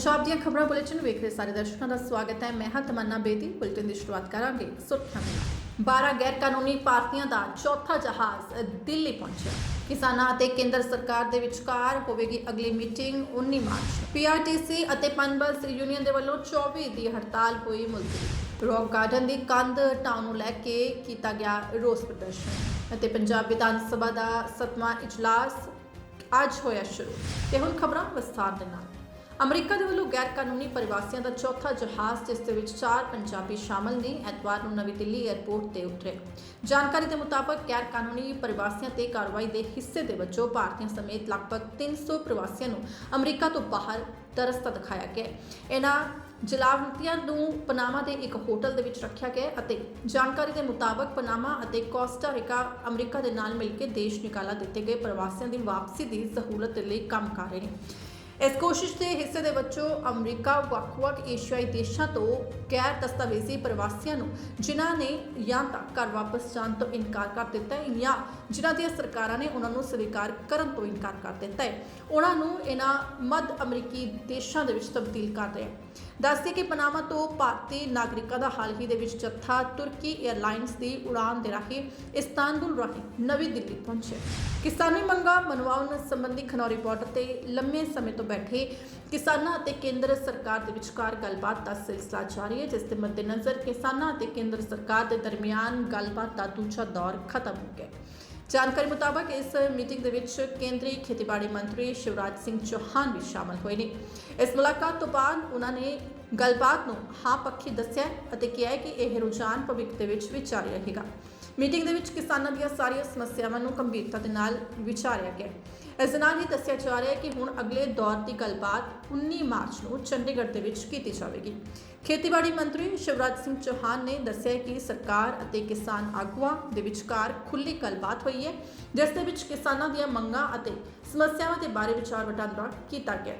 ਪੰਜਾਬ ਦੀਆਂ ਖਬਰਾਂ ਬੁਲੇਟਿਨ ਵੇਖ ਰਹੇ ਸਾਰੇ ਦਰਸ਼ਕਾਂ ਦਾ ਸਵਾਗਤ ਹੈ। ਮੈਂ ਹਾਂ ਤਮੰਨਾ ਬੇਦੀ। ਬੁਲੇਟਿਨ ਦੀ ਸ਼ੁਰੂਆਤ ਕਰਾਂਗੇ। ਸੁਰਖੀਆਂ ਨਾਲ 12 ਗੈਰ ਕਾਨੂੰਨੀ ਭਾਰਤੀਆਂ ਦਾ ਚੌਥਾ ਜਹਾਜ਼ ਦਿੱਲੀ ਪਹੁੰਚਿਆ। ਕਿਸਾਨਾਂ ਅਤੇ ਕੇਂਦਰ ਸਰਕਾਰ ਦੇ ਵਿਚਕਾਰ ਹੋਵੇਗੀ ਅਗਲੀ ਮੀਟਿੰਗ 19 ਮਾਰਚ। ਪੀਆਰਟੀਸੀ ਅਤੇ ਪਨਬਸ ਯੂਨੀਅਨ ਦੇ ਵੱਲੋਂ 24 ਦੀ ਹੜਤਾਲ ਹੋਈ ਮੁਲਤਵੀ। ਰੌਕ ਗਾਰਡਨ ਦੀ ਕੰਧ ਢਾਉਣ ਨੂੰ ਲੈ ਕੇ ਕੀਤਾ ਗਿਆ ਰੋਸ ਪ੍ਰਦਰਸ਼ਨ ਅਤੇ ਪੰਜਾਬ ਵਿਧਾਨ ਸਭਾ ਦਾ 7ਵਾਂ ਇਜਲਾਸ ਅੱਜ ਹੋਇਆ ਸ਼ੁਰੂ। ਤੇ ਹੁਣ ਖਬਰਾਂ ਵਿਸਥਾਰ ਦੇ ਨਾਲ। ਅਮਰੀਕਾ ਦੇ ਵੱਲੋਂ ਗੈਰ ਕਾਨੂੰਨੀ ਪ੍ਰਵਾਸੀਆਂ ਦਾ ਚੌਥਾ ਜਹਾਜ਼, ਜਿਸ ਦੇ ਵਿੱਚ ਚਾਰ ਪੰਜਾਬੀ ਸ਼ਾਮਲ ਨੇ, ਐਤਵਾਰ ਨੂੰ ਨਵੀਂ ਦਿੱਲੀ 에ਅਰਪੋਰਟ ਤੇ ਉਤਰੇ। ਜਾਣਕਾਰੀ ਦੇ ਮੁਤਾਬਕ ਗੈਰ ਕਾਨੂੰਨੀ ਪ੍ਰਵਾਸੀਆਂ ਤੇ ਕਾਰਵਾਈ ਦੇ ਹਿੱਸੇ ਦੇ ਵਜੋਂ ਭਾਰਤੀਆਂ ਸਮੇਤ ਲਗਭਗ 300 ਪ੍ਰਵਾਸੀਆਂ ਨੂੰ ਅਮਰੀਕਾ ਤੋਂ ਬਾਹਰ ਦਰਸਤਾ ਦਿਖਾਇਆ ਗਿਆ ਇਹਨਾਂ ਜਲਾਵਤੀਆਂ ਨੂੰ ਪਨਾਮਾ ਦੇ ਇੱਕ ਹੋਟਲ ਦੇ ਵਿੱਚ ਰੱਖਿਆ ਗਿਆ ਅਤੇ ਜਾਣਕਾਰੀ ਦੇ ਮੁਤਾਬਕ ਪਨਾਮਾ ਅਤੇ ਕੋਸਟਾ ਰਿਕਾ ਅਮਰੀਕਾ ਦੇ ਨਾਲ ਮਿਲ ਕੇ ਦੇਸ਼ ਨਿਕਾਲਾ ਦਿੱਤੇ ਗਏ ਪ੍ਰਵਾਸੀਆਂ ਦੀ ਵਾਪਸੀ ਦੀ ਸਹੂਲਤ ਲਈ ਕੰਮ ਕਰ ਰਹੇ ਨੇ। ਇਸ ਕੋਸ਼ਿਸ਼ ਦੇ ਹਿੱਸੇ ਦੇ ਵਿੱਚੋਂ ਅਮਰੀਕਾ, ਵੱਖ-ਵੱਖ ਏਸ਼ੀਆਈ ਦੇਸ਼ਾਂ ਤੋਂ ਗੈਰ ਦਸਤਾਵੇਜ਼ੀ ਪ੍ਰਵਾਸੀਆਂ ਨੂੰ, ਜਿਨ੍ਹਾਂ ਨੇ ਜਾਂ ਤਾਂ ਘਰ ਵਾਪਸ ਜਾਣ ਤੋਂ ਇਨਕਾਰ ਕਰ ਦਿੱਤਾ ਹੈ ਜਾਂ ਜਿਨ੍ਹਾਂ ਦੀਆਂ ਸਰਕਾਰਾਂ ਨੇ ਉਹਨਾਂ ਨੂੰ ਸਵੀਕਾਰ ਕਰਨ ਤੋਂ ਇਨਕਾਰ ਕਰ ਦਿੱਤਾ ਹੈ, ਉਹਨਾਂ ਨੂੰ ਇਹਨਾਂ ਮੱਧ ਅਮਰੀਕੀ ਦੇਸ਼ਾਂ ਦੇ ਵਿੱਚ ਤਬਦੀਲ ਕਰ ਰਿਹਾ ਹੈ ਦੱਸਦੇ ਕਿ ਪਨਾਮਾ ਤੋਂ ਭਾਰਤੀ ਨਾਗਰਿਕਾਂ ਦਾ ਹਾਲ ਹੀ ਦੇ ਵਿੱਚ ਜੱਥਾ ਤੁਰਕੀ 에ਅਰਲਾਈਨਸ ਦੀ ਉਡਾਨ ਦੇ ਰਾਹੀਂ ਇਸਤਾਨਬੁਲ ਰਾਹੀਂ ਨਵੀਂ ਦਿੱਲੀ ਪਹੁੰਚਿਆ। ਕਿਸਾਨੀ ਮੰਗਾਂ ਮਨਵਾਉਣ ਸੰਬੰਧੀ ਖਨੌਰੀ ਬਾਰਡਰ ਤੇ ਲੰਮੇ ਸਮੇਂ ਤੋਂ ਬੈਠੇ ਕਿਸਾਨਾਂ ਅਤੇ ਕੇਂਦਰ ਸਰਕਾਰ ਦੇ ਵਿਚਕਾਰ ਗੱਲਬਾਤ ਦਾ ਸਿਲਸਿਲਾ ਜਾਰੀ ਹੈ, ਜਿਸ ਦੇ ਮੱਦੇਨਜ਼ਰ ਕਿਸਾਨਾਂ ਅਤੇ ਕੇਂਦਰ ਸਰਕਾਰ ਦੇ ਦਰਮਿਆਨ ਗੱਲਬਾਤ ਦਾ ਦੂਜਾ ਦੌਰ ਖਤਮ ਹੋ ਗਿਆ ਜਾਣਕਾਰੀ ਮੁਤਾਬਕ ਇਸ ਮੀਟਿੰਗ ਦੇ ਵਿੱਚ ਕੇਂਦਰੀ ਖੇਤੀਬਾੜੀ ਮੰਤਰੀ ਸ਼ਿਵਰਾਜ ਸਿੰਘ ਚੌਹਾਨ ਵੀ ਸ਼ਾਮਲ ਹੋਏ ਨੇ। ਇਸ ਮੁਲਾਕਾਤ ਤੋਂ ਬਾਅਦ ਉਹਨਾਂ ਨੇ ਗੱਲਬਾਤ ਨੂੰ ਹਾਂ ਪੱਖੀ ਦੱਸਿਆ ਅਤੇ ਕਿਹਾ ਕਿ ਇਹ ਰੁਝਾਨ ਭਵਿੱਖ ਦੇ ਵਿੱਚ ਵੀ ਜਾਰੀ ਰਹੇਗਾ। ਮੀਟਿੰਗ ਦੇ ਵਿੱਚ ਕਿਸਾਨਾਂ ਦੀਆਂ ਸਾਰੀਆਂ ਸਮੱਸਿਆਵਾਂ ਨੂੰ ਗੰਭੀਰਤਾ ਦੇ ਨਾਲ ਵਿਚਾਰਿਆ ਗਿਆ। ਇਸ ਦੇ ਨਾਲ ਹੀ ਦੱਸਿਆ ਜਾ ਰਿਹਾ ਹੈ ਕਿ ਹੁਣ ਅਗਲੇ ਦੌਰ ਦੀ ਗੱਲਬਾਤ 19 ਮਾਰਚ ਨੂੰ ਚੰਡੀਗੜ੍ਹ ਦੇ ਵਿੱਚ ਕੀਤੀ ਜਾਵੇਗੀ। ਖੇਤੀਬਾੜੀ ਮੰਤਰੀ ਸ਼ਿਵਰਾਜ ਸਿੰਘ ਚੌਹਾਨ ਨੇ ਦੱਸਿਆ ਕਿ ਸਰਕਾਰ ਅਤੇ ਕਿਸਾਨ ਆਗੂਆਂ ਦੇ ਵਿਚਕਾਰ ਖੁੱਲ੍ਹੀ ਗੱਲਬਾਤ ਹੋਈ ਹੈ, ਜਿਸ ਦੇ ਵਿੱਚ ਕਿਸਾਨਾਂ ਦੀਆਂ ਮੰਗਾਂ ਅਤੇ ਸਮੱਸਿਆਵਾਂ ਦੇ ਬਾਰੇ ਵਿਚਾਰ ਵਟਾਂਦਰਾ ਕੀਤਾ ਗਿਆ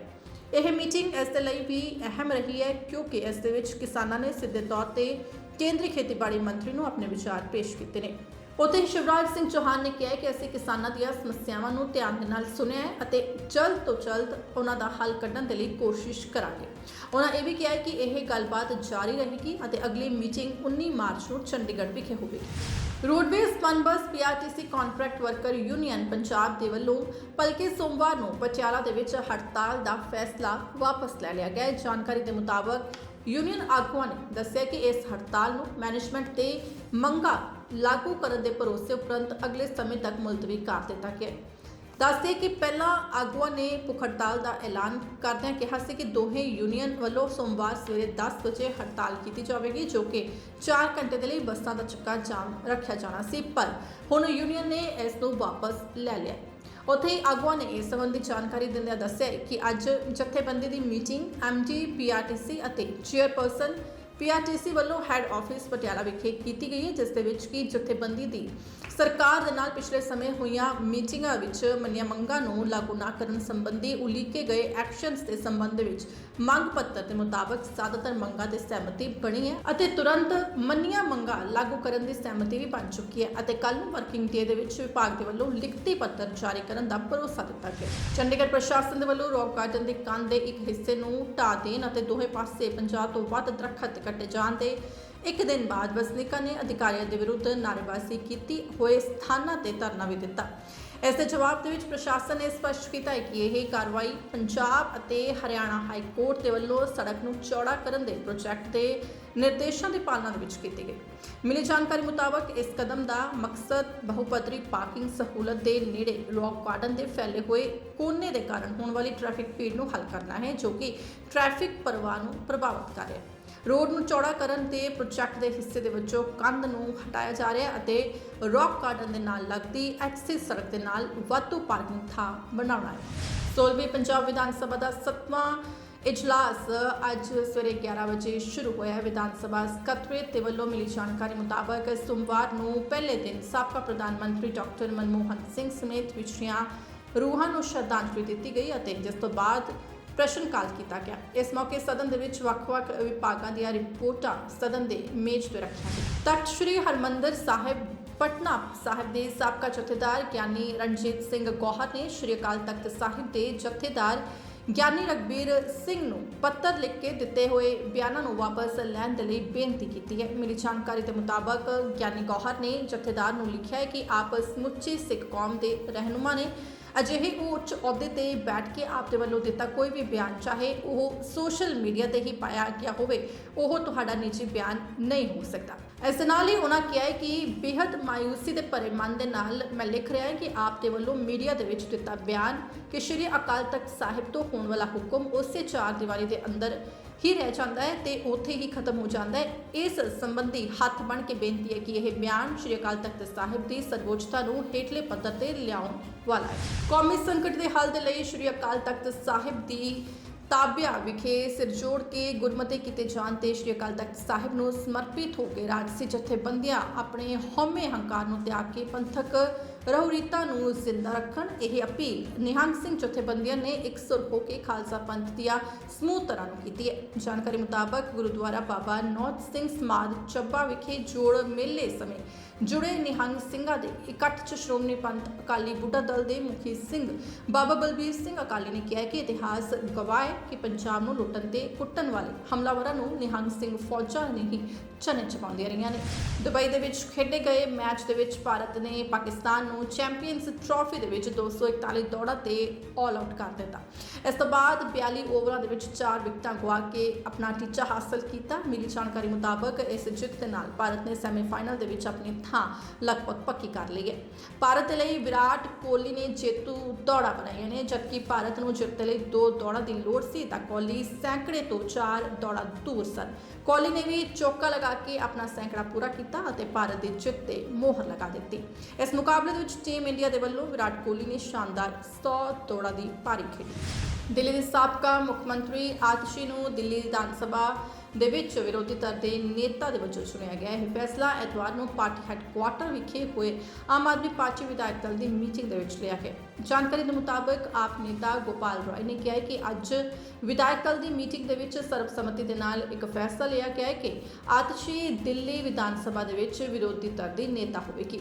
ਇਹ ਮੀਟਿੰਗ ਇਸ ਦੇ ਲਈ ਵੀ ਅਹਿਮ ਰਹੀ ਹੈ, ਕਿਉਂਕਿ ਇਸ ਦੇ ਵਿੱਚ ਕਿਸਾਨਾਂ ਨੇ ਸਿੱਧੇ ਤੌਰ ਤੇ ਕੇਂਦਰੀ ਖੇਤੀਬਾੜੀ ਮੰਤਰੀ ਨੂੰ ਆਪਣੇ ਵਿਚਾਰ ਪੇਸ਼ ਕੀਤੇ ਨੇ। ਉੱਥੇ ਸ਼ਿਵਰਾਜ ਸਿੰਘ ਚੌਹਾਨ ਨੇ ਕਿਹਾ ਕਿ ਅਸੀਂ ਕਿਸਾਨਾਂ ਦੀਆਂ ਸਮੱਸਿਆਵਾਂ ਨੂੰ ਧਿਆਨ ਦੇ ਨਾਲ ਸੁਣਿਆ ਹੈ ਅਤੇ ਜਲਦ ਤੋਂ ਜਲਦ ਉਹਨਾਂ ਦਾ ਹੱਲ ਕੱਢਣ ਦੇ ਲਈ ਕੋਸ਼ਿਸ਼ ਕਰਾਂਗੇ। ਉਹਨਾਂ ਇਹ ਵੀ ਕਿਹਾ ਕਿ ਇਹ ਗੱਲਬਾਤ ਜਾਰੀ ਰਹੇਗੀ ਅਤੇ ਅਗਲੀ ਮੀਟਿੰਗ 19 ਮਾਰਚ ਨੂੰ ਚੰਡੀਗੜ੍ਹ ਵਿਖੇ ਹੋਵੇਗੀ। Roadways PUNBUS PRTC contract worker union Punjab ਦੇ ਵੱਲੋਂ ਭਲਕੇ ਸੋਮਵਾਰ ਨੂੰ ਪਟਿਆਲਾ ਦੇ ਵਿੱਚ ਹੜਤਾਲ ਦਾ ਫੈਸਲਾ ਵਾਪਸ ਲੈ ਲਿਆ ਗਿਆ ਹੈ। ਜਾਣਕਾਰੀ ਦੇ ਮੁਤਾਬਕ ਯੂਨੀਅਨ ਆਗੂਆਂ ਨੇ ਦੱਸਿਆ ਕਿ ਇਸ ਹੜਤਾਲ ਨੂੰ ਮੈਨੇਜਮੈਂਟ ਤੇ ਮੰਗਾਂ ਲਾਗੂ ਕਰਨ ਦੇ ਭਰੋਸੇ ਉਪਰੰਤ ਅਗਲੇ ਸਮੇਂ ਤੱਕ ਮੁਲਤਵੀ ਕਰ ਦਿੱਤਾ ਗਿਆ ਦੱਸਦੇ ਕਿ ਪਹਿਲਾਂ ਆਗੂਆਂ ਨੇ ਭੁੱਖ ਹੜਤਾਲ ਦਾ ਐਲਾਨ ਕਰਦਿਆਂ ਕਿਹਾ ਸੀ ਕਿ ਦੋਹੇ ਯੂਨੀਅਨ ਵੱਲੋਂ ਸੋਮਵਾਰ ਸਵੇਰੇ 10 ਵਜੇ ਹੜਤਾਲ ਕੀਤੀ ਜਾਵੇਗੀ, ਜੋ ਕਿ 4 ਘੰਟੇ ਦੇ ਲਈ ਬੱਸਾਂ ਦਾ ਚੱਕਾ ਜਾਮ ਰੱਖਿਆ ਜਾਣਾ ਸੀ, ਪਰ ਹੁਣ ਯੂਨੀਅਨ ਨੇ ਇਸ ਨੂੰ ਵਾਪਸ ਲੈ ਲਿਆ ਉੱਥੇ ਹੀ ਆਗੂਆਂ ਨੇ ਇਸ ਸੰਬੰਧੀ ਜਾਣਕਾਰੀ ਦਿੰਦਿਆਂ ਦੱਸਿਆ ਕਿ ਅੱਜ ਜਥੇਬੰਦੀ ਦੀ ਮੀਟਿੰਗ ਐਮਜੀ ਪੀਆਰਟੀਸੀ ਅਤੇ ਚੇਅਰਪਰਸਨ ਪੀਆਰਟੀਸੀ ਵੱਲੋਂ ਹੈੱਡ ਆਫਿਸ ਪਟਿਆਲਾ ਵਿਖੇ ਕੀਤੀ ਗਈ ਹੈ, ਜਿਸ ਦੇ ਵਿੱਚ ਕੀ ਜਥੇਬੰਦੀ ਦੀ ਸਰਕਾਰ ਦੇ ਨਾਲ ਪਿਛਲੇ ਸਮੇਂ ਹੋਈਆਂ ਮੀਟਿੰਗਾਂ ਵਿੱਚ ਮੰਨੀਆਂ ਮੰਗਾਂ ਨੂੰ ਲਾਗੂ ਨਾ ਕਰਨ ਸੰਬੰਧੀ ਉਲੀਕੇ ਗਏ ਐਕਸ਼ਨਸ ਦੇ ਸੰਬੰਧ ਵਿੱਚ ਮੰਗ ਪੱਤਰ ਦੇ ਮੁਤਾਬਕ ਜ਼ਿਆਦਾਤਰ ਮੰਗਾਂ ਤੇ ਸਹਿਮਤੀ ਬਣੀ ਹੈ ਅਤੇ ਤੁਰੰਤ ਮੰਨੀਆਂ ਮੰਗਾਂ ਲਾਗੂ ਕਰਨ ਦੀ ਸਹਿਮਤੀ ਵੀ ਬਣ ਚੁੱਕੀ ਹੈ ਅਤੇ ਕੱਲ ਨੂੰ ਵਰਕਿੰਗ ਡੇ ਦੇ ਵਿੱਚ ਵਿਭਾਗ ਦੇ ਵੱਲੋਂ ਲਿਖਤੀ ਪੱਤਰ ਜਾਰੀ ਕਰਨ ਦਾ ਭਰੋਸਾ ਦਿੱਤਾ ਗਿਆ ਚੰਡੀਗੜ੍ਹ ਪ੍ਰਸ਼ਾਸਨ ਦੇ ਵੱਲੋਂ ਰੌਕ ਗਾਰਡਨ ਦੇ ਕੰਧ ਦੇ ਇੱਕ ਹਿੱਸੇ ਨੂੰ ਢਾਹ ਦੇਣ ਅਤੇ ਦੋਹੇ ਪਾਸੇ 50 ਤੋਂ ਵੱਧ ਦਰਖਤ ਕੱਟੇ ਜਾਣ ਦੇ ਇੱਕ ਦਿਨ ਬਾਅਦ ਵਸਨੀਕਾਂ ਨੇ ਅਧਿਕਾਰੀਆਂ ਦੇ ਵਿਰੁੱਧ ਨਾਅਰੇਬਾਜ਼ੀ ਕੀਤੀ, ਹੋਏ ਸਥਾਨਾਂ ਤੇ ਧਰਨਾ ਵੀ ਦਿੱਤਾ। ਇਸ ਦੇ ਜਵਾਬ ਦੇ ਵਿੱਚ ਪ੍ਰਸ਼ਾਸਨ ਨੇ ਸਪਸ਼ਟ ਕੀਤਾ ਹੈ ਕਿ ਇਹ ਕਾਰਵਾਈ ਪੰਜਾਬ ਅਤੇ ਹਰਿਆਣਾ ਹਾਈ ਕੋਰਟ ਦੇ ਵੱਲੋਂ ਸੜਕ ਨੂੰ ਚੌੜਾ ਕਰਨ ਦੇ ਪ੍ਰੋਜੈਕਟ ਦੇ ਨਿਰਦੇਸ਼ਾਂ ਦੀ ਪਾਲਣਾ ਦੇ ਵਿੱਚ ਕੀਤੀ ਗਈ। ਮਿਲੀ ਜਾਣਕਾਰੀ ਮੁਤਾਬਕ ਇਸ ਕਦਮ ਦਾ ਮਕਸਦ ਬਹੁਪੱਧਰੀ ਪਾਰਕਿੰਗ ਸਹੂਲਤ ਦੇ ਨੇੜੇ ਰੌਕ ਗਾਰਡਨ ਦੇ ਫੈਲੇ ਹੋਏ ਕੋਨੇ ਦੇ ਕਾਰਨ ਹੋਣ ਵਾਲੀ ਟ੍ਰੈਫਿਕ ਭੀੜ ਨੂੰ ਹੱਲ ਕਰਨਾ ਹੈ, ਜੋ ਕਿ ਟ੍ਰੈਫਿਕ ਪ੍ਰਵਾਹ ਨੂੰ ਪ੍ਰਭਾਵਿਤ ਕਰ ਰਿਹਾ ਹੈ। ਰੋਡ ਨੂੰ ਚੌੜਾ ਕਰਨ ਤੇ ਪ੍ਰੋਜੈਕਟ ਦੇ ਹਿੱਸੇ ਦੇ ਵਿੱਚੋਂ ਕੰਧ ਨੂੰ ਹਟਾਇਆ ਜਾ ਰਿਹਾ ਹੈ ਅਤੇ ਰੌਕ ਗਾਰਡਨ ਦੇ ਨਾਲ ਲੱਗਦੀ ਐਕਸਿਸ ਸੜਕ ਦੇ ਨਾਲ ਵਾਧੂ ਪਾਰਕਿੰਗ ਥਾਂ ਬਣਾਉਣਾ ਹੈ। ਸੋਲਵੀ ਪੰਜਾਬ ਵਿਧਾਨ ਸਭਾ ਦਾ 7ਵਾਂ ਇਜਲਾਸ ਅੱਜ ਸਵੇਰੇ 11 ਵਜੇ ਸ਼ੁਰੂ ਹੋਇਆ ਹੈ। ਵਿਧਾਨ ਸਭਾ ਸਕੱਤਰੇਤ ਦੇ ਵੱਲੋਂ ਮਿਲੀ ਜਾਣਕਾਰੀ ਮੁਤਾਬਕ ਸੋਮਵਾਰ ਨੂੰ ਪਹਿਲੇ ਦਿਨ ਸਾਬਕਾ ਪ੍ਰਧਾਨ ਮੰਤਰੀ ਡਾਕਟਰ ਮਨਮੋਹਨ ਸਿੰਘ ਸਮੇਤ ਵਿਛੜੀਆਂ ਰੂਹਾਂ ਨੂੰ ਸ਼ਰਧਾਂਜਲੀ ਦਿੱਤੀ ਗਈ ਅਤੇ ਜਿਸ ਤੋਂ ਬਾਅਦ ਪ੍ਰਸ਼ਨ ਕਾਲ ਕੀਤਾ ਗਿਆ। ਇਸ ਮੌਕੇ ਸਦਨ ਦੇ ਵਿੱਚ ਵੱਖ-ਵੱਖ ਵਿਭਾਗਾਂ ਦੀਆਂ ਰਿਪੋਰਟਾਂ ਸਦਨ ਦੇ ਮੇਜ਼ ਤੇ ਰੱਖੀਆਂ ਗਈਆਂ। ਤਖਤ ਸ੍ਰੀ ਹਰਮੰਦਰ ਸਾਹਿਬ, ਪਟਨਾ ਸਾਹਿਬ ਦੇ ਸਾਬਕਾ ਜਥੇਦਾਰ ਗਿਆਨੀ ਰਣਜੀਤ ਸਿੰਘ ਗੌਹਰ ਨੇ ਸ੍ਰੀ ਅਕਾਲ ਤਖਤ ਸਾਹਿਬ ਦੇ ਜਥੇਦਾਰ ਗਿਆਨੀ ਰਗਬੀਰ ਸਿੰਘ ਨੂੰ ਪੱਤਰ ਲਿਖ ਕੇ ਦਿੱਤੇ ਹੋਏ ਬਿਆਨਾਂ ਨੂੰ ਵਾਪਸ ਲੈਣ ਦੇ ਲਈ ਬੇਨਤੀ ਕੀਤੀ ਹੈ। ਮਿਲੀ ਜਾਣਕਾਰੀ ਦੇ ਮੁਤਾਬਕ ਗਿਆਨੀ ਗੌਹਰ ਨੇ ਜਥੇਦਾਰ ਨੂੰ ਲਿਖਿਆ ਹੈ ਕਿ ਆਪ ਸਮੁੱਚੀ ਸਿੱਖ ਕੌਮ ਦੇ ਰਹਿਨੁਮਾ ਨੇ ਅਜਿਹੇ ਉਹ ਉੱਚ ਅਹੁਦੇ ਤੇ ਬੈਠ ਕੇ ਆਪ ਦੇ ਵੱਲੋਂ ਦਿੱਤਾ ਕੋਈ ਵੀ ਬਿਆਨ, ਚਾਹੇ ਉਹ ਸੋਸ਼ਲ ਮੀਡੀਆ ਤੇ ਹੀ ਪਾਇਆ ਗਿਆ ਹੋਵੇ, ਉਹ ਤੁਹਾਡਾ ਨਿੱਜੀ ਬਿਆਨ ਨਹੀਂ ਹੋ ਸਕਦਾ। ਇਸ ਨਾਲ ਹੀ ਉਹਨਾਂ ਕਿਹਾ ਹੈ ਕਿ ਬੇहद ਮਾਇੂਸੀ ਦੇ ਭਰੇ ਮਨ ਦੇ ਨਾਲ ਮੈਂ ਲਿਖ ਰਿਹਾ ਹਾਂ ਕਿ ਆਪ ਦੇ ਵੱਲੋਂ ਮੀਡੀਆ ਦੇ ਵਿੱਚ ਦਿੱਤਾ ਬਿਆਨ ਕਿ ਸ਼੍ਰੀ ਅਕਾਲ ਤਖਤ ਸਾਹਿਬ ਤੋਂ ਹੋਣ ਵਾਲਾ ਹੁਕਮ ਉਸੇ ਚਾਰ ਦੀਵਾਰੀ ਦੇ ਅੰਦਰ ਹੀ ਰਹਿ ਜਾਂਦਾ ਹੈ ਤੇ ਉੱਥੇ ਹੀ ਖਤਮ ਹੋ ਜਾਂਦਾ ਹੈ। ਇਸ ਸੰਬੰਧੀ ਹੱਥ ਬਣ ਕੇ ਬੇਨਤੀ ਹੈ ਕਿ ਇਹ ਬਿਆਨ ਸ਼੍ਰੀ ਅਕਾਲ ਤਖਤ ਸਾਹਿਬ ਦੀ ਸਰਵੋਚਤਾ ਨੂੰ ਹੇਠਲੇ ਪੱਧਰ ਤੇ ਲਿਆਉਣ ਵਾਲਾ ਹੈ। ਕੌਮੀ ਸੰਕਟ ਦੇ ਹੱਲ ਦੇ ਲਈ ਸ਼੍ਰੀ ਅਕਾਲ ਤਖਤ ਸਾਹਿਬ ਦੀ ਤਾਬਿਆ ਵਿਖੇ ਸਿਰ ਜੋੜ ਕੇ ਗੁਰਮਤੇ ਕੀਤੇ ਜਾਣ ਤੇ ਸ਼੍ਰੀ ਅਕਾਲ ਤਖਤ ਸਾਹਿਬ ਨੂੰ ਸਮਰਪਿਤ ਹੋ ਕੇ ਰਾਜਸੀ ਜਥੇਬੰਦੀਆਂ ਆਪਣੇ ਹਉਮੈ ਹੰਕਾਰ ਨੂੰ ਤਿਆਗ ਕੇ ਪੰਥਕ ਰਹੁਰੀਤਾ ਨੂੰ ਜ਼ਿੰਦਾ ਰੱਖਣ, ਇਹ ਅਪੀਲ। ਨਿਹੰਗ ਸਿੰਘ ਜਥੇਬੰਦੀਆਂ ਨੇ ਇਕਸੁਰ ਹੋ ਕੇ ਖਾਲਸਾ ਪੰਥ ਦੀਆਂ ਸਮੂਹ ਤਰ੍ਹਾਂ ਨੂੰ ਕੀਤੀ ਹੈ। ਜਾਣਕਾਰੀ ਮੁਤਾਬਕ ਗੁਰਦੁਆਰਾ ਬਾਬਾ ਨੌਤ ਸਿੰਘ ਸਮਾਧ ਚੱਬਾ ਵਿਖੇ ਜੋੜ ਮੇਲੇ ਸਮੇਂ ਜੁੜੇ ਨਿਹੰਗ ਸਿੰਘਾਂ ਦੇ ਇਕੱਠ 'ਚ ਸ਼੍ਰੋਮਣੀ ਪੰਥ ਅਕਾਲੀ ਬੁੱਢਾ ਦਲ ਦੇ ਮੁਖੀ ਸਿੰਘ ਬਾਬਾ ਬਲਬੀਰ ਸਿੰਘ ਅਕਾਲੀ ਨੇ ਕਿਹਾ ਕਿ ਇਤਿਹਾਸ ਗਵਾਹ ਹੈ ਕਿ ਪੰਜਾਬ ਨੂੰ ਲੁੱਟਣ ਤੇ ਕੁੱਟਣ ਵਾਲੇ ਹਮਲਾਵਰਾਂ ਨੂੰ ਨਿਹੰਗ ਸਿੰਘ ਫੌਜਾਂ ਨੇ ਹੀ ਚਨੇ ਚਪਾਉਂਦੀਆਂ ਰਹੀਆਂ ਨੇ। ਦੁਬਈ ਦੇ ਵਿੱਚ ਖੇਡੇ ਗਏ ਮੈਚ ਦੇ ਵਿੱਚ ਭਾਰਤ ਨੇ ਪਾਕਿਸਤਾਨ ਨੂੰ ਚੈਂਪੀਅਨਸ ਟਰਾਫੀ ਦੇ ਵਿੱਚ 241 ਦੌੜਾਂ ਤੇ ਆਲ ਆਊਟ ਕਰ ਦਿੱਤਾ। ਇਸ ਤੋਂ ਬਾਅਦ 42 ਓਵਰਾਂ ਦੇ ਵਿੱਚ 4 ਵਿਕਟਾਂ ਗਵਾ ਕੇ ਆਪਣਾ ਟੀਚਾ ਹਾਸਲ ਕੀਤਾ। ਮਿਲੀ ਜਾਣਕਾਰੀ ਮੁਤਾਬਕ ਇਸ ਜਿੱਤ ਦੇ ਨਾਲ ਭਾਰਤ ਨੇ ਸੈਮੀਫਾਈਨਲ ਦੇ ਵਿੱਚ ਆਪਣੀ ਥਾਂ ਲਗਭਗ ਪੱਕੀ ਕਰ ਲਈ ਹੈ। ਭਾਰਤ ਲਈ ਵਿਰਾਟ ਕੋਹਲੀ ਨੇ ਜੇਤੂ ਦੌੜਾਂ ਬਣਾਈਆਂ ਨੇ, ਜਦਕਿ ਭਾਰਤ ਨੂੰ ਜਿੱਤ ਲਈ ਦੋ ਦੌੜਾਂ ਦੀ ਲੋੜ ਸੀ ਤਾਂ ਕੋਹਲੀ ਸੈਂਕੜੇ ਤੋਂ ਚਾਰ ਦੌੜਾਂ ਦੂਰ ਸਨ। ਕੋਹਲੀ ਨੇ ਵੀ ਚੌਕਾ ਲਗਾ ਕੇ ਆਪਣਾ ਸੈਂਕੜਾ ਪੂਰਾ ਕੀਤਾ ਅਤੇ ਭਾਰਤ ਦੀ ਜਿੱਤ ਤੇ ਮੋਹਰ ਲਗਾ ਦਿੱਤੀ। ਇਸ ਮੁਕਾਬਲੇ ਵਿੱਚ ਟੀਮ ਇੰਡੀਆ ਦੇ ਵੱਲੋਂ ਵਿਰਾਟ ਕੋਹਲੀ ਨੇ ਸ਼ਾਨਦਾਰ 100 ਦੌੜਾਂ ਦੀ ਪਾਰੀ ਖੇਡੀ ਦਿੱਲੀ ਦੇ ਸਾਬਕਾ ਮੁੱਖ ਮੰਤਰੀ ਆਤਸ਼ੀ ਨੂੰ ਦਿੱਲੀ ਵਿਧਾਨ ਸਭਾ ਦੇ ਵਿੱਚ ਵਿਰੋਧੀ ਧਿਰ ਦੇ ਨੇਤਾ ਦੇ ਵਜੋਂ ਚੁਣਿਆ ਗਿਆ ਇਹ ਫੈਸਲਾ ਐਤਵਾਰ ਨੂੰ ਪਾਰਟੀ ਹੈੱਡਕੁਆਰਟਰ ਵਿਖੇ ਹੋਏ ਆਮ ਆਦਮੀ ਪਾਰਟੀ ਵਿਧਾਇਕ ਦਲ ਦੀ ਮੀਟਿੰਗ ਦੇ ਵਿੱਚ ਲਿਆ ਗਿਆ। ਜਾਣਕਾਰੀ ਦੇ ਮੁਤਾਬਕ ਆਪ ਨੇਤਾ ਗੋਪਾਲ ਰਾਏ ਨੇ ਕਿਹਾ ਕਿ ਅੱਜ ਵਿਧਾਇਕ ਦਲ ਦੀ ਮੀਟਿੰਗ ਦੇ ਵਿੱਚ ਸਰਬਸੰਮਤੀ ਦੇ ਨਾਲ ਇੱਕ ਫੈਸਲਾ ਲਿਆ ਗਿਆ ਹੈ ਕਿ ਆਤਸ਼ੀ ਦਿੱਲੀ ਵਿਧਾਨ ਸਭਾ ਦੇ ਵਿੱਚ ਵਿਰੋਧੀ ਧਿਰ ਦੀ ਨੇਤਾ ਹੋਵੇਗੀ।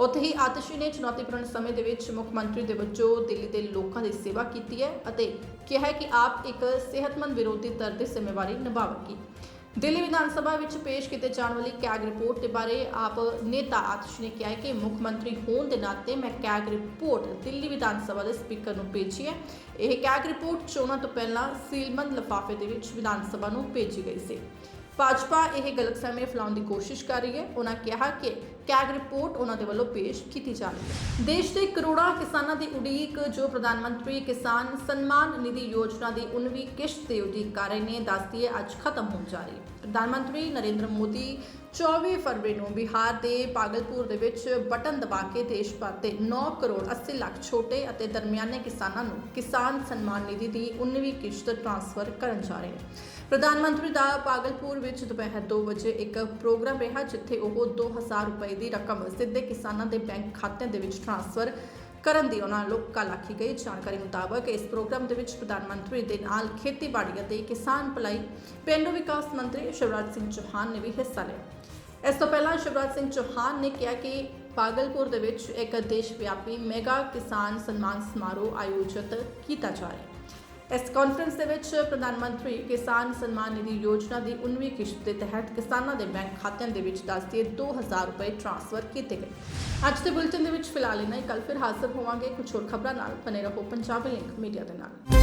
ਉੱਥੇ ਹੀ ਆਤਸ਼ੀ ਨੇ ਚੁਣੌਤੀਪੂਰਨ ਸਮੇਂ ਦੇ ਵਿੱਚ ਮੁੱਖ ਮੰਤਰੀ ਦੇ ਵਜੋਂ ਦਿੱਲੀ ਦੇ ਲੋਕਾਂ ਦੀ ਸੇਵਾ ਕੀਤੀ ਹੈ ਅਤੇ ਕਿਹਾ ਕਿ ਆਪ ਇੱਕ ਸਿਹਤਮੰਦ ਵਿਰੋਧੀ ਧਿਰ ਦੀ ਜ਼ਿੰਮੇਵਾਰੀ ਨਿਭਾਵੇਗੀ। ਦਿੱਲੀ ਵਿਧਾਨ ਸਭਾ ਵਿੱਚ ਪੇਸ਼ ਕੀਤੇ ਜਾਣ ਵਾਲੀ ਕੈਗ ਰਿਪੋਰਟ ਦੇ ਬਾਰੇ ਆਪ ਨੇਤਾ ਆਤਿਸ਼ ਨੇ ਕਿਹਾ ਕਿ ਮੁੱਖ ਮੰਤਰੀ ਹੋਣ ਦੇ ਨਾਤੇ ਮੈਂ ਕੈਗ ਰਿਪੋਰਟ ਦਿੱਲੀ ਵਿਧਾਨ ਸਭਾ ਦੇ ਸਪੀਕਰ ਨੂੰ ਭੇਜੀ ਹੈ। ਇਹ ਕੈਗ ਰਿਪੋਰਟ ਚੋਣਾਂ ਤੋਂ ਪਹਿਲਾਂ ਸੀਲਬੰਦ ਲਿਫਾਫੇ ਦੇ ਵਿੱਚ ਵਿਧਾਨ ਸਭਾ ਨੂੰ ਭੇਜੀ ਗਈ ਸੀ। ਭਾਜਪਾ ਇਹ ਗਲਤਫਹਿਮੀ ਫੈਲਾਉਣ ਦੀ ਕੋਸ਼ਿਸ਼ ਕਰ ਰਹੀ ਹੈ। ਉਹਨਾਂ ਕਿਹਾ ਕਿ ਕੈਗ ਰਿਪੋਰਟ ਉਹਨਾਂ ਦੇ ਵੱਲੋਂ ਪੇਸ਼ ਕੀਤੀ ਜਾ ਰਹੀ ਹੈ। ਦੇਸ਼ ਦੇ ਕਰੋੜਾਂ ਕਿਸਾਨਾਂ ਦੀ ਉਡੀਕ, ਜੋ ਪ੍ਰਧਾਨ ਮੰਤਰੀ ਕਿਸਾਨ ਸਨਮਾਨ ਨਿਧੀ ਯੋਜਨਾ ਦੀ 19ਵੀਂ ਕਿਸ਼ਤ ਦੇ ਉਡੀਕ ਕਰ ਰਹੇ ਨੇ, ਦੱਸਦੀ ਹੈ, ਅੱਜ ਖਤਮ ਹੋਣ ਜਾ ਰਹੀ ਹੈ। ਪ੍ਰਧਾਨ ਮੰਤਰੀ ਨਰਿੰਦਰ ਮੋਦੀ 24 ਫਰਵਰੀ ਨੂੰ ਬਿਹਾਰ ਦੇ ਪਾਗਲਪੁਰ ਦੇ ਵਿੱਚ ਬਟਨ ਦਬਾ ਕੇ ਦੇਸ਼ ਭਰ ਦੇ 9 ਕਰੋੜ 80 ਲੱਖ ਛੋਟੇ ਅਤੇ ਦਰਮਿਆਨੇ ਕਿਸਾਨਾਂ ਨੂੰ ਕਿਸਾਨ ਸਨਮਾਨ ਨਿਧੀ ਦੀ 19ਵੀਂ ਕਿਸ਼ਤ ਟ੍ਰਾਂਸਫਰ ਕਰਨ ਜਾ ਰਹੇ ਨੇ। ਪ੍ਰਧਾਨ ਮੰਤਰੀ ਦਾ ਪਾਗਲਪੁਰ ਵਿੱਚ ਦੁਪਹਿਰ 2 ਵਜੇ ਇੱਕ ਪ੍ਰੋਗਰਾਮ ਰਿਹਾ, ਜਿੱਥੇ ਉਹ 2000 ਰੁਪਏ ਦੀ ਰਕਮ ਸਿੱਧੇ ਕਿਸਾਨਾਂ ਦੇ ਬੈਂਕ ਖਾਤਿਆਂ ਦੇ ਵਿੱਚ ਟ੍ਰਾਂਸਫਰ ਕਰਨ ਦੀ ਉਹਨਾਂ ਲੋਕਾਂ ਆਖੀ ਗਈ। ਜਾਣਕਾਰੀ ਮੁਤਾਬਕ ਇਸ ਪ੍ਰੋਗਰਾਮ ਦੇ ਵਿੱਚ ਪ੍ਰਧਾਨ ਮੰਤਰੀ ਦੇ ਨਾਲ ਖੇਤੀਬਾੜੀ ਅਤੇ ਕਿਸਾਨ ਭਲਾਈ, ਪਿੰਡੂ ਵਿਕਾਸ ਮੰਤਰੀ ਸ਼ਿਵਰਾਜ ਸਿੰਘ ਚੌਹਾਨ ਨੇ ਵੀ ਹਿੱਸਾ ਲਿਆ। ਇਸ ਤੋਂ ਪਹਿਲਾਂ ਸ਼ਿਵਰਾਜ ਸਿੰਘ ਚੌਹਾਨ ਨੇ ਕਿਹਾ ਕਿ ਪਾਗਲਪੁਰ ਦੇ ਵਿੱਚ ਇੱਕ ਦੇਸ਼ ਵਿਆਪੀ ਮੈਗਾ ਕਿਸਾਨ ਸਨਮਾਨ ਸਮਾਰੋਹ ਆਯੋਜਿਤ ਕੀਤਾ ਜਾ ਰਿਹਾ ਹੈ। ਇਸ ਕਾਨਫਰੰਸ ਦੇ ਵਿੱਚ ਪ੍ਰਧਾਨ ਮੰਤਰੀ ਕਿਸਾਨ ਸਨਮਾਨ ਨਿਧੀ ਯੋਜਨਾ ਦੀ 19ਵੀਂ ਕਿਸ਼ਤ ਦੇ ਤਹਿਤ ਕਿਸਾਨਾਂ ਦੇ ਬੈਂਕ ਖਾਤਿਆਂ ਦੇ ਵਿੱਚ ਦੱਸਦੀ 2000 ਰੁਪਏ ਟ੍ਰਾਂਸਫਰ ਕੀਤੇ ਗਏ। ਅੱਜ ਦੇ ਬੁਲੇਟਿਨ ਦੇ ਵਿੱਚ ਫਿਲਹਾਲ ਇੰਨਾ ਹੀ। ਕੱਲ ਫਿਰ ਹਾਜ਼ਰ ਹੋਵਾਂਗੇ। ਕੁਝ ਹੋਰ ਖਬਰਾਂ ਨਾਲ ਬਨੇ ਰਹੋ ਪੰਜਾਬੀ ਲਿੰਕ ਮੀਡੀਆ ਦੇ ਨਾਲ।